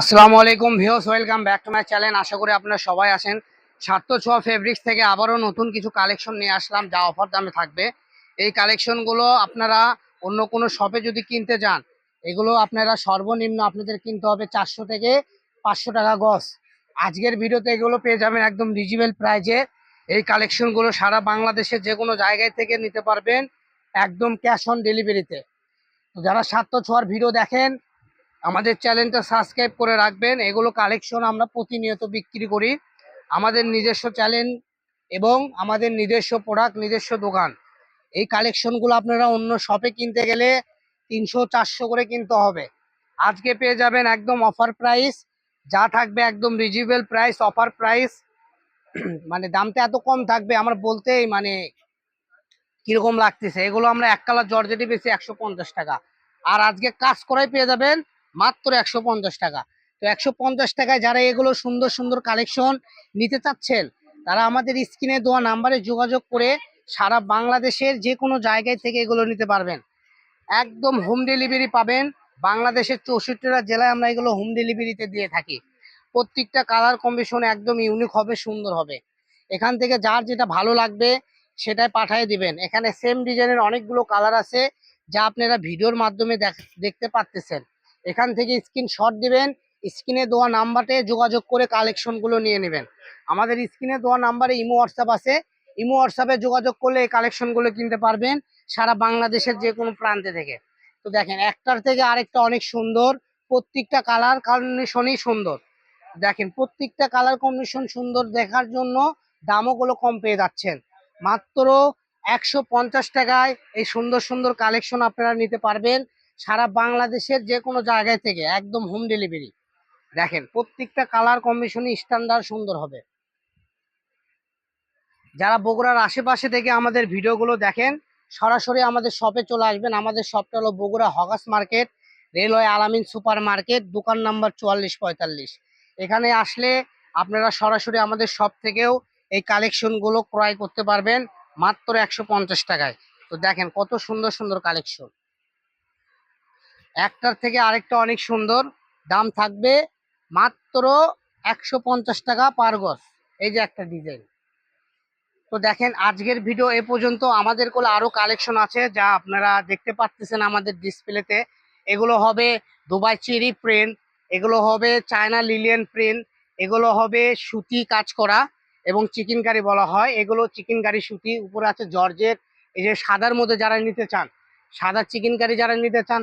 আসসালামু আলাইকুম views welcome back to my channel. আশা করি আপনারা সবাই আছেন। সাত ছোঁয়া ফেব্রিক্স থেকে আবারও নতুন কিছু কালেকশন নিয়ে আসলাম, যা অফার দামে থাকবে। এই কালেকশনগুলো আপনারা অন্য কোনো শপে যদি কিনতে যান, এগুলো আপনারা সর্বনিম্ন আপনাদের কিনতে হবে চারশো থেকে পাঁচশো টাকা গজ। আজকের ভিডিওতে এগুলো পেয়ে যাবেন একদম রিজনেবল প্রাইজে এই কালেকশনগুলো সারা বাংলাদেশের যে কোনো জায়গায় থেকে নিতে পারবেন, একদম ক্যাশ অন ডেলিভারিতে যারা সাত ছোঁয়ার ভিডিও দেখেন আমাদের চ্যানেলটা সাবস্ক্রাইব করে রাখবেন। এগুলো কালেকশন আমরা প্রতিনিয়ত বিক্রি করি। আমাদের নিজস্ব চ্যানেল এবং আমাদের নিজস্ব প্রোডাক্ট নিজস্ব দোকান। এই কালেকশনগুলো আপনারা অন্য শপে কিনতে গেলে তিনশো, চারশো করে কিনতে হবে। আজকে পেয়ে যাবেন একদম অফার প্রাইস যা থাকবে একদম রিজনেবল প্রাইস অফার প্রাইস মানে দামটা এত কম থাকবে, আমার বলতেই মানে কীরকম লাগতেছে। এগুলো আমরা এক কালার জর্জেটি বেশি একশো পঞ্চাশ টাকা। আর আজকে কাজ করাই পেয়ে যাবেন মাত্র একশো পঞ্চাশ টাকা। তো একশো পঞ্চাশ টাকায় যারা এগুলো সুন্দর সুন্দর কালেকশন নিতে চাচ্ছেন, তারা আমাদের স্ক্রিনে দেওয়া নাম্বারে যোগাযোগ করে সারা বাংলাদেশের যে কোনো জায়গায় থেকে এগুলো নিতে পারবেন। একদম হোম ডেলিভারি পাবেন। বাংলাদেশের চৌষট্টিটা জেলায় আমরা এগুলো হোম ডেলিভারিতে দিয়ে থাকি। প্রত্যেকটা কালার কম্বিনেশন একদম ইউনিক হবে, সুন্দর হবে। এখান থেকে যার যেটা ভালো লাগবে সেটাই পাঠিয়ে দিবেন। এখানে সেম ডিজাইনের অনেকগুলো কালার আছে, যা আপনারা ভিডিওর মাধ্যমে দেখ- দেখতে পাচ্তেছেন এখান থেকে স্ক্রিনশট দিবেন, স্ক্রিনে দেওয়া নাম্বারে যোগাযোগ করে কালেকশনগুলো নিয়ে নেবেন। আমাদের স্ক্রিনে দেওয়া নাম্বারে ইমো হোয়াটসঅ্যাপ আছে। ইমো হোয়াটসঅ্যাপে যোগাযোগ করলে এই কালেকশনগুলো কিনতে পারবেন সারা বাংলাদেশের যে কোনো প্রান্তে থেকে। তো দেখেন, একটার থেকে আরেকটা অনেক সুন্দর, প্রত্যেকটা কালার কম্বিনেশনই সুন্দর। দেখেন, প্রত্যেকটা কালার কম্বিনেশন সুন্দর দেখার জন্য দামও গুলো কম পেয়ে যাচ্ছেন। মাত্র একশো পঞ্চাশ টাকায় এই সুন্দর সুন্দর কালেকশন আপনারা নিতে পারবেন। সারা বাংলাদেশের যে কোনো জায়গায় থেকে একদম হোম ডেলিভারি দেখেন, প্রত্যেকটা কালার কম্বিনেশনই স্ট্যান্ডার্ড সুন্দর হবে। যারা বগুড়ার আশেপাশে থেকে আমাদের ভিডিওগুলো দেখেন, সরাসরি আমাদের শপে চলে আসবেন। আমাদের শপটা হলো Bogura hawkers market, railway Alamin super market, দোকান নাম্বার চুয়াল্লিশ পঁয়তাল্লিশ। এখানে আসলে আপনারা সরাসরি আমাদের শপ থেকেও এই কালেকশনগুলো ক্রয় করতে পারবেন মাত্র একশো পঞ্চাশ টাকায়। তো দেখেন কত সুন্দর সুন্দর কালেকশন একটার থেকে আরেকটা অনেক সুন্দর। দাম থাকবে মাত্র একশো পঞ্চাশ টাকা পার গজ। এই যে একটা ডিজাইন। তো দেখেন, আজকের ভিডিও এ পর্যন্ত আমাদের কোলে আরও কালেকশন আছে যা আপনারা দেখতে পাচ্ছেন আমাদের ডিসপ্লেতে। এগুলো হবে দুবাই চেরি প্রিন্ট, এগুলো হবে চায়না লিলিয়ান প্রিন্ট, এগুলো হবে সুতি কাজ করা এবং চিকেন কারি বলা হয়। এগুলো চিকেন কারি সুতি, উপরে আছে জর্জেট। এই যে সাদার মধ্যে যারা নিতে চান, সাদা চিকেন কারি যারা নিতে চান